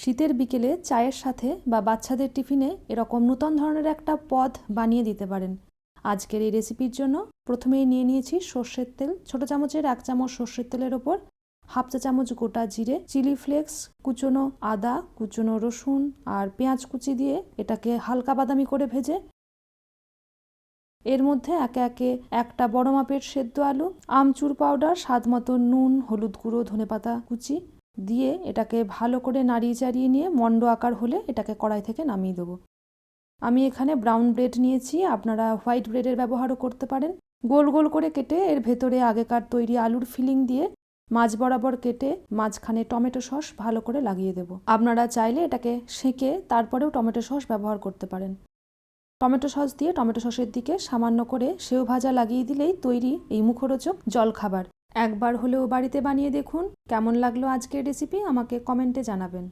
শীতের বিকেলে চায়ের সাথে বা বাচ্চাদের টিফিনে এরকম নূতন ধরনের একটা পদ বানিয়ে দিতে পারেন। আজকের এই রেসিপির জন্য প্রথমেই নিয়ে নিয়েছি সর্ষের তেল। ছোট চামচের এক চামচ সর্ষের তেলের ওপর হাফ চা চামচ গোটা জিরে, চিলি ফ্লেক্স, কুচনো আদা, কুচনো রসুন আর পেঁয়াজ কুচি দিয়ে এটাকে হালকা বাদামি করে ভেজে এর মধ্যে একে একে একটা বড় মাপের সেদ্ধ আলু, আমচুর পাউডার স্বাদ মতো নুন, হলুদ গুঁড়ো, ধনেপাতা কুচি দিয়ে এটাকে ভালো করে নাড়িয়ে চাড়িয়ে নিয়ে মণ্ড আকার হলে এটাকে কড়াই থেকে নামিয়ে দেবো। আমি এখানে ব্রাউন ব্রেড নিয়েছি, আপনারা হোয়াইট ব্রেডের ব্যবহারও করতে পারেন। গোল গোল করে কেটে এর ভেতরে আগেকার তৈরি আলুর ফিলিং দিয়ে মাছ বরাবর কেটে মাঝখানে টমেটো সস ভালো করে লাগিয়ে দেবো। আপনারা চাইলে এটাকে সেঁকে তারপরেও টমেটো সস ব্যবহার করতে পারেন। টমেটো সস দিয়ে টমেটো সসের দিকে সামান্য করে সেও ভাজা লাগিয়ে দিলেই তৈরি এই মুখরোচক জলখাবার। একবার হলেও বাড়িতে বানিয়ে দেখুন। কেমন লাগল আজকের রেসিপি আমাকে কমেন্টে জানাবেন।